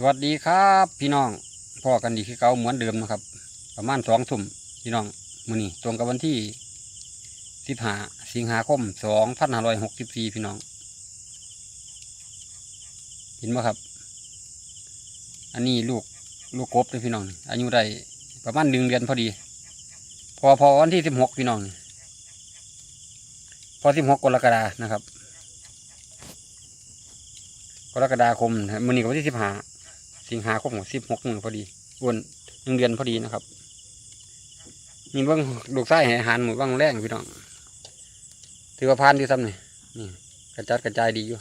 สวัสดีครับพี่น้องพ่อกันดีคือเก่าเหมือนเดิมนะครับ ประมาณสองทุ่มพี่น้องมื้อนี้ตรงกับวันที่สิบห้าสิงหาคมสองพันห้าร้อยหกสิบสี่พี่น้อง เห็นไหมครับ อันนี้ลูกลูกกบเลยพี่น้อง อายุได้ประมาณหนึ่งเดือนพอดี พอพอวันที่สิบหกพี่น้อง พอสิบหกกรกฎานะครับกรกฎาคมนะครับมื้อนี้ก็วันที่สิบห้า สิงหาคมของสิบหกมือพอดีวันหนึ่งเดือนพอดีนะครับมีเบิ้งลูกไส้ห้อาหารหมูบ้างแรงพี่น้องถือว่าพานดีซ้ำนี่นี่ กระจัดกระจายดีอยู่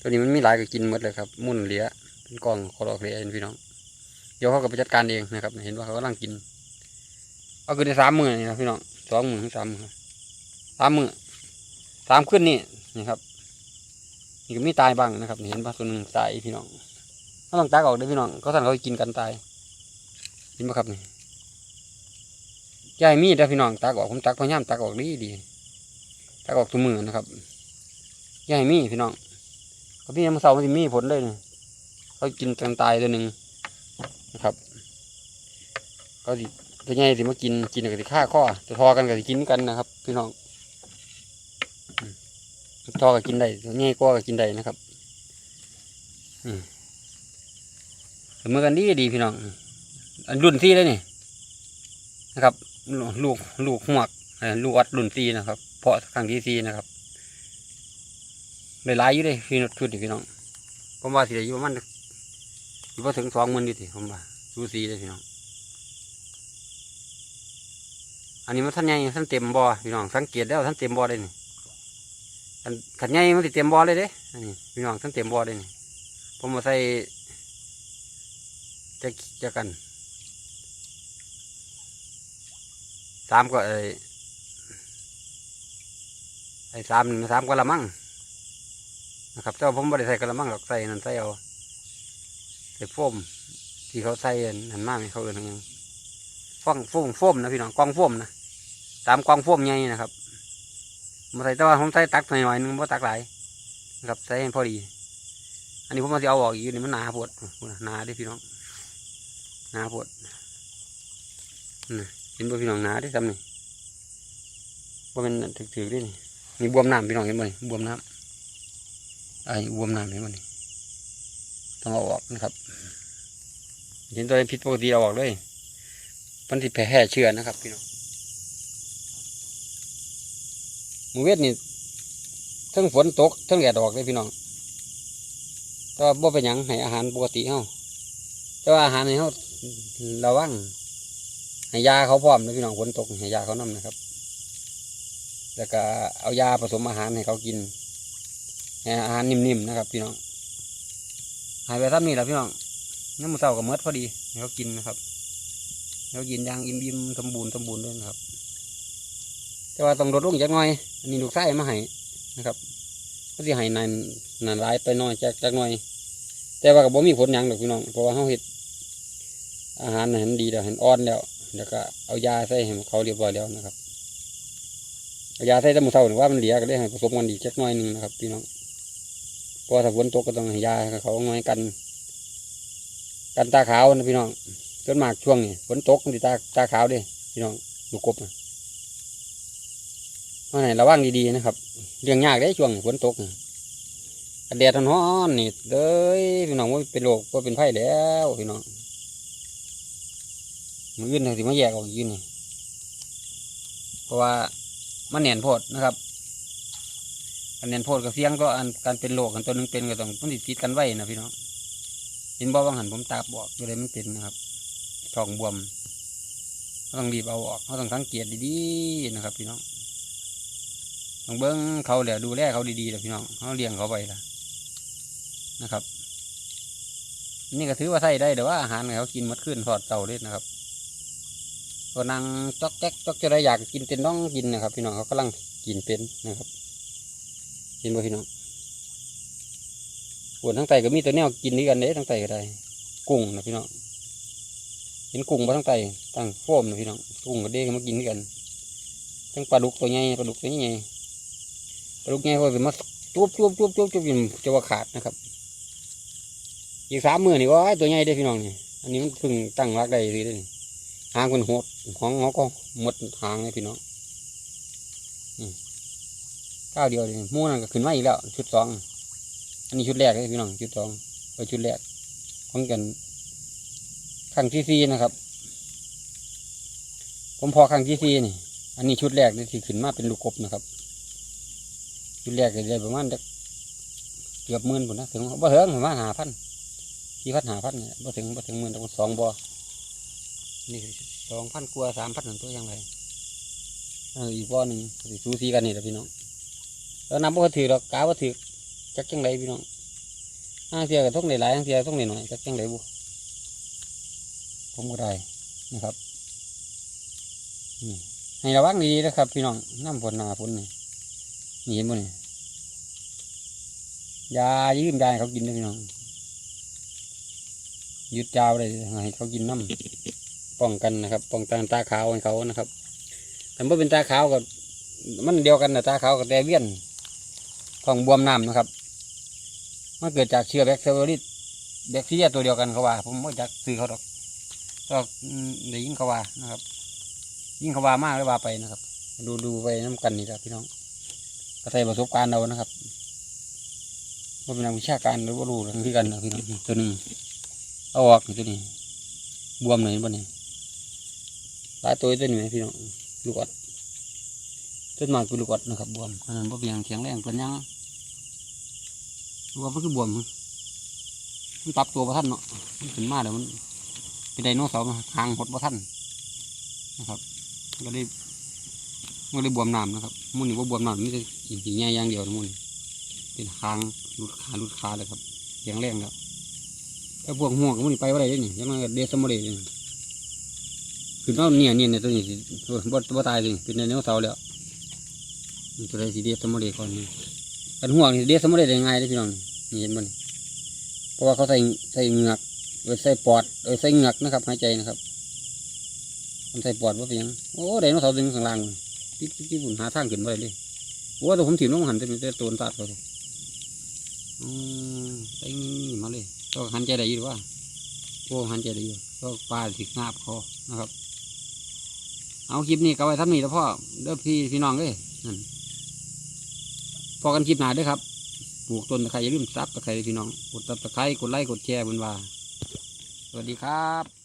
ตัวนี้มันมีหลายก็กินหมดเลยครับ มุ่นเหลียเป็นกองคอร์เลียเห็นพี่น้อง เดี๋ยวเขาก็ไปจัดการเองนะครับ เห็นว่าเขากำลังกิน เอาคือได้สามมือนี่นะพี่น้องสองมือถึงสามมือสามมือสามขึ้นนี่นี่ครับนี่ก็มีตายบ้างนะครับ เห็นปะตัวหนึ่งตายพี่น้อง เขาต้องตักออกเด้วยพี่น้องเขาสั่นเขากินกันตายเห็นปะครับนี่ยายมีดนะพี่น้องตักออกผมตักพยายามตักออกดีดีตักออกทุกมือนะครับยายมีพี่น้องเขาพี่น้ำเสามันมีผลเลยนะเขากินกันตายตัวหนึ่งนะครับเขาสิตัวใหญ่สิมากินกินกับสิฆ่าข้อจะทอกันกับสิกินกันนะครับ พี่น้องทอก็กินได้ตัวนี้ก็กินได้นะครับ อืม เสมอกันดีดีพี่น้องอันรุ่นที่เลยนี่นะครับ ลูกลูกหวกลูกอัดรุ่นซีนะครับ เพาะครั้งที่ซีนะครับได้หลายอยู่เลยพี่นชุดนี่พี่น้องผมว่าสิได้อยู่ประมันอยู่พอถึงสองหมื่นอยู่ทีผมว่าดูซีเลยพี่น้องอันนี้มันท่านใหญ่ท่านเต็มบ่อพี่น้องสังเกตแล้วท่านเต็มบ่อเลยนี่ขันใหญ่มันติเตรียมบอเลยเด้อันนี้พี่น้องทั้งเตรียมบอเลยนี่ผมมาใส่ จะจะกันสามก็ไอ้ไอ้สามสามกะละมังนะครับแต่ว่าผมไม่ได้ใส่กะละมังหรอกใส่นั่นใส่เอาใส่โฟมที่เขาใส่อันหันมากเขาเอื่นอะไรยังฟองโฟมโฟมนะพี่น้องกองโฟมนะสามกองโฟมใหญ่นะครับมาใส่แต่ว่าผมใส่ตักหน่อยๆนึงเพราะตักหลายนะครับใส่พอดี อันนี้ผมมาจะเอาออกอีกนี่มันหนาปวดพูดนะหนาดิพี่น้อง นาปวดนี่เห็นบ่พี่น้องนาเดิซ้ำนี่ว่ามันถือๆด้วยนี่มีบวมน้ำพี่น้องเห็นบ่นี่บวมน้ำไอ้บวมน้ำเห็นบ่นี่ต้องเอาออกนะครับเห็นตัวพิษปกติเอาออกเลยมันที่แพร่เชื้อนะครับ พี่น้องมือเวทนี่ทั้งฝนตกทั้งแดดออกเลยพี่น้องแต่ว่าบ่เป็นหยังให้อาหารปกติเฮาแต่ว่าอาหารให้เฮา ระวังให้ยาเขาพร้อมนะพี่น้องฝนตกให้ยาเขานํนะครับ แล้วก็เอายาผสมอาหารให้เขากินอาหารนิ่มๆนะครับ พี่น้องหายไปทำนี่แหละพี่น้องน้ำมันเศร้ากับเมดพอดีให้เขากินนะครับให้เขากินอย่างอิ่มๆสมบูรณ์สมบูรณ์ด้วยนะครับ แต่ว่าต้องลดลงจักหน่อย อันนี้ลูกไส้มาให้นะครับก็สิให้นานนานหลายไปน่อยจากจากหน่อย แต่ว่าก็บ่มีผลหยังดอกพี่น้องเพราะว่าเฮาเฮ็ด อาหารเห็นดีแล้วเห็นอ่อนแล้ว แล้วก็เอายาใส่ให้เขาเรียบร้อยแล้วนะครับเอายาใส่ตะมือเท่าหรือว่ามันเหลียก็ได้ให้ผสมกันดีจักน่อยหนึงนะครับพี่น้องเพราะถ้าฝนตกก็ต้องยาเขาน่อยกัน กันตาขาวนะพี่น้องจนมากช่วงนี้ฝนตกมันตาตาขาวเด้พี่น้องลูกบนะมาไหนระวังดีๆนะครับ เรื่องยากได้ช่วงฝนตกแดดร้อนนี่เด้ยพี่น้องว่าเป็นโรคว่าเป็นไข้แล้วพี่น้อง มืออื่นถึงมาแยกออกยู่นี่เพราะว่ามันแน่นโพดนะครับการแน่นโพดกับเสียงก็อันการเป็นโรคกันตัวหนึงเป็นก็ต้องต้องติดกันไว้นะพี่น้องเห็นบ่ว่างหันผมตาบอดอยู่เลยมันเป็นนะครับท้องบวมต้องรีบเอาออกเขาต้องสังเกตดีๆนะครับ พี่น้องต้องเบิ้งเขาแหละดูแลเขาดีๆแหละพี่น้องเขาเลี้ยงเขาไปละนะครับ นี่ก็ถือว่าใส่ได้แต่ว่าอาหารเขากินหมดขึ้นทอดเต่าเลยนะครับ ก็นั่งจอกแจ๊กจอกจะได้อยากกินเป็นน้องกินนะครับ พี่น้องเขากำลังกินเป็นนะครับกินบ่พี่น้องปวดทั้งไตก็มีตัวแนวกินนี่กันเด้ทั้งไตก็ได้ กุ้งนะพี่น้องเห็นกุ้งมาทั้งไตตั้งโฟมนะพี่น้องกุ้งก็เด้งมากินด้วยกันทั้งปลาดุกตัวใหญ่ปลาดุกตัวใหญ่ปลาดุกใหญ่ก็จะมาจุบจุบจุบจุบจุบจนจะว่าขาดนะครับ อีกสามมือนี่ว่าตัวใหญ่ได้พี่น้องนี่อันนี้มันพิ่งตั้งรักได้สิได้อนี่หางมันโหด ของงอก็หมดหางเลยพี่น้องก้าวเดียวเลยมู่นั่นก็ขึ้นมาอีกแล้ว ชุดสองอันนี้ชุดแรกเลยพี่น้องชุดสองไปชุดแรกของกันครั้งที่สี่นะครับ ผมพอครั้งที่สี่นี่ อันนี้ชุดแรกนี่ที่ขึ้นมาเป็นลูกกบนะครับ ชุดแรกก็ได้ประมาณเกือบหมื่นผมนะถึงบ่เถิงประมาณหาพันที่พันหาพันเนี่ยบ่ถึงบ่ถึงหมื่นแต่ว่าสองบ่นี่ สองพันกว่าสามพันนั่นตัวยังไงเอออีกบ่หนึ่งสูสีกันนี่แหละพี่น้องแล้วนับบ่ถือหรอกกาบ่ถือจักจังไรพี่น้องห้างเสียกับต้องหลายๆห้างเสียต้องหน่อยจักจังไรบุผมก็ได้นะครับอืมให้ระวังดีๆนะครับ พี่น้องน้ำฝนหนาฝนนี่นี่เห็นบ่นี่ยายืมยาเขากินด้พี่น้องหยุดยาวเลยให้เขากินน้ำ ป้องกันนะครับ ป้องกันตาขาวให้เขานะครับแต่เมื่อเป็นตาขาวกับมันเดียวกันนะตาขาวกับแต่เวียนของบวมน้ำนะครับมันเกิดจากเชื้อแบคทีเรียแบคทีเรียตัวเดียวกันเขาว่า ผมไม่จักซื้อเขาหรอกก็ได้ยินเขาว่านะครับ ยิ่งเขาว่ามากเลยว่าไปนะครับ ดูดูไปน้ำกันนี่ครับพี่น้องก็ใช้ประสบการณ์เรานะครับว่าเป็นนักวิชาการหรือว่ารู้เรื่องที่กันนะพี่น้องตัวหนึ่งเอาออกตัวนี้บวมหน่อยบ่เนี่ย หลายตัวตัวนี้ไหมพี่น้องลูกอดต้นหมากคือลูกอดนะครับบวมอันนั้นว่าเป็นหยังแข็งแรงเป็นยังลูกอดมันคือบวมมันปรับตัวประทันเนาะมันขึ้นมาเดี๋ยวมันเป็นไดโนเสาร์มาหางหดประทันนะครับก็ได้ก็ได้บวมน้ำนะครับมุนี่ว่าบวมน้ำนี่จะหินแง่ย่างเดียวมุนเป็นหางหลุดขาหลุดขาเลยครับแข็งแรงแล้วถ้าพวกห่วงมันไปว่าไรได้นี่ยังไงเดสมอเดเลย คือน้องเนี่ยเนี่ยเนี่ยตัวนี้สิโอ้ยบ่บ่ตายเลยเป็นไดโนเสาแล้วนี่ตัวใดสิเดียสมอเดก่อนนี่กันห่วงนี่เดสมอเดได้ง่ายเลยพี่น้องนี่เห็นบ่นี่เพราะว่าเขาใส่ใส่เหงือกเออใส่ปอดเออใส่เหงือกนะครับหายใจนะครับ มันใส่ปอดว่าเป็นยังโอ้ไดโนเสาร์ดึงข้างล่างที่ที่ฝุ่นหาทางขึ้นไปเลยโอ้แต่ผมถิ่มลงหันจะเป็นแต่ตัวตัดเขาเลยอืมเต็งมาเลยก็หันใจได้อยู่หรือว่าโอ้หันใจได้อยู่ก็ปลาสิงาบคอนะครับ เอาคลิปนี้ก็ไว้ท่านนี้แล้วพ่อเด้อพี่พี่น้องเลยนั่นพอกันคลิปหนาด้วยครับ ปลูกต้นตะไคร้อย่าลืมซับตะไคร้พี่น้อง กดซับตะไคร้กดไลค์กดแชร์บนว่า สวัสดีครับ